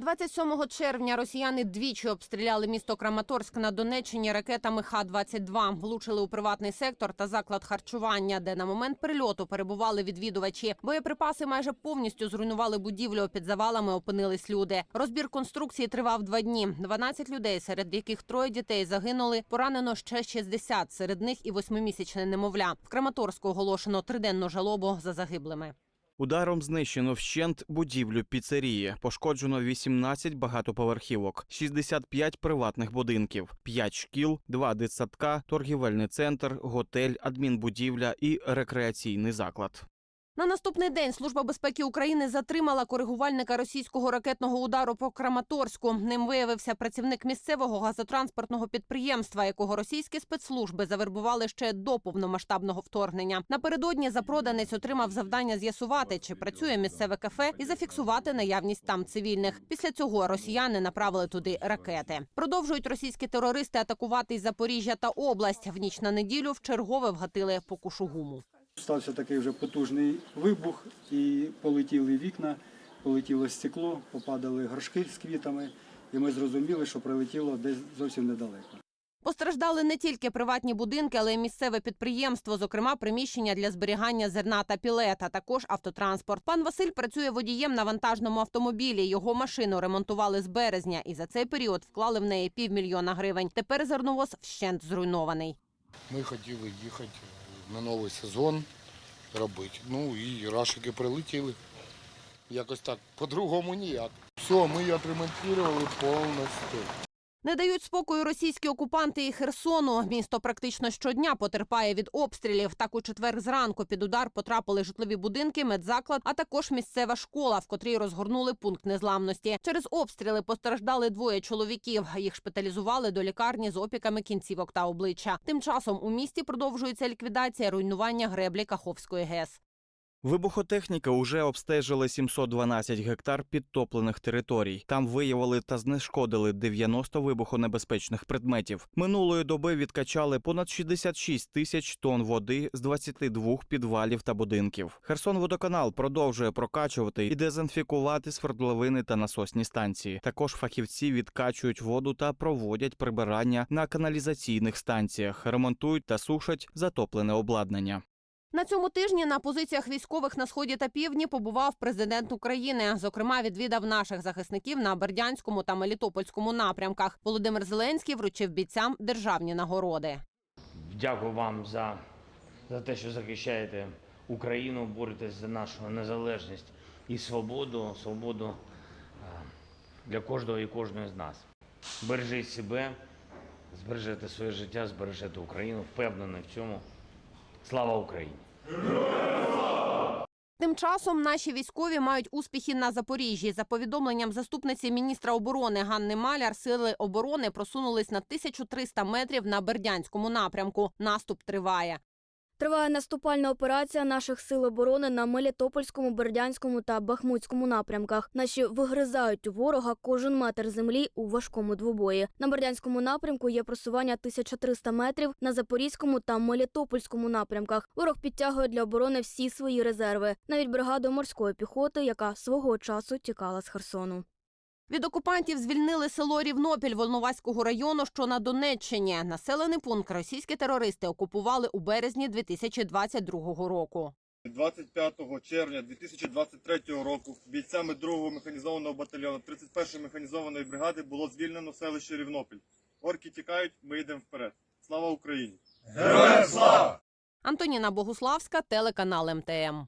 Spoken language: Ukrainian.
27 червня росіяни двічі обстріляли місто Краматорськ на Донеччині ракетами Х-22. Влучили у приватний сектор та заклад харчування, де на момент прильоту перебували відвідувачі. Боєприпаси майже повністю зруйнували будівлю. Під завалами опинились люди. Розбір конструкції тривав два дні. 12 людей, серед яких троє дітей загинули. Поранено ще 60, серед них і восьмимісячне немовля. В Краматорську оголошено триденну жалобу за загиблими. Ударом знищено вщент будівлю піцерії. Пошкоджено 18 багатоповерхівок, 65 приватних будинків, 5 шкіл, 2 дитсадка, торгівельний центр, готель, адмінбудівля і рекреаційний заклад. На наступний день Служба безпеки України затримала коригувальника російського ракетного удару по Краматорську. Ним виявився працівник місцевого газотранспортного підприємства, якого російські спецслужби завербували ще до повномасштабного вторгнення. Напередодні запроданець отримав завдання з'ясувати, чи працює місцеве кафе, і зафіксувати наявність там цивільних. Після цього росіяни направили туди ракети. Продовжують російські терористи атакувати Запоріжжя та область. В ніч на неділю вчергове вгатили по Кушугуму. Стався такий вже потужний вибух, і полетіли вікна, полетіло стекло, попадали горшки з квітами, і ми зрозуміли, що прилетіло десь зовсім недалеко. Постраждали не тільки приватні будинки, але й місцеве підприємство, зокрема приміщення для зберігання зерна та пілет, а також автотранспорт. Пан Василь працює водієм на вантажному автомобілі. Його машину ремонтували з березня, і за цей період вклали в неї півмільйона гривень. Тепер зерновоз вщент зруйнований. Ми хотіли їхати на новий сезон робити. Ну і рашики прилетіли. Якось так, по-другому ніяк. Все, ми її отремонтували повністю. Не дають спокою російські окупанти і Херсону. Місто практично щодня потерпає від обстрілів. Так у четвер зранку під удар потрапили житлові будинки, медзаклад, а також місцева школа, в котрій розгорнули пункт незламності. Через обстріли постраждали двоє чоловіків. Їх шпиталізували до лікарні з опіками кінцівок та обличчя. Тим часом у місті продовжується ліквідація руйнування греблі Каховської ГЕС. Вибухотехніка уже обстежила 712 гектар підтоплених територій. Там виявили та знешкодили 90 вибухонебезпечних предметів. Минулої доби відкачали понад 66 тисяч тонн води з 22 підвалів та будинків. Херсонводоканал продовжує прокачувати і дезінфікувати свердловини та насосні станції. Також фахівці відкачують воду та проводять прибирання на каналізаційних станціях, ремонтують та сушать затоплене обладнання. На цьому тижні на позиціях військових на сході та півдні побував президент України. Зокрема, відвідав наших захисників на Бердянському та Мелітопольському напрямках. Володимир Зеленський вручив бійцям державні нагороди. Дякую вам за, за те, що захищаєте Україну, боретесь за нашу незалежність і свободу, свободу е, для кожного і кожної з нас. Бережіть себе, збережете своє життя, збережете Україну, впевнений в цьому. Слава Україні! Тим часом наші військові мають успіхи на Запоріжжі. За повідомленням заступниці міністра оборони Ганни Маляр, сили оборони просунулись на 1300 метрів на Бердянському напрямку. Наступ триває. Триває наступальна операція наших сил оборони на Мелітопольському, Бердянському та Бахмутському напрямках. Наші вигризають у ворога кожен метр землі у важкому двобої. На Бердянському напрямку є просування 1300 метрів, на Запорізькому та Мелітопольському напрямках. Ворог підтягує для оборони всі свої резерви, навіть бригаду морської піхоти, яка свого часу тікала з Херсону. Від окупантів звільнили село Рівнопіль Волноваського району, що на Донеччині. Населений пункт російські терористи окупували у березні 2022 року. 25 червня 2023 року бійцями 2-го механізованого батальйону 31-ї механізованої бригади було звільнено селище Рівнопіль. Орки тікають, ми йдемо вперед. Слава Україні! Героям слава! Антоніна Богуславська, телеканал МТМ.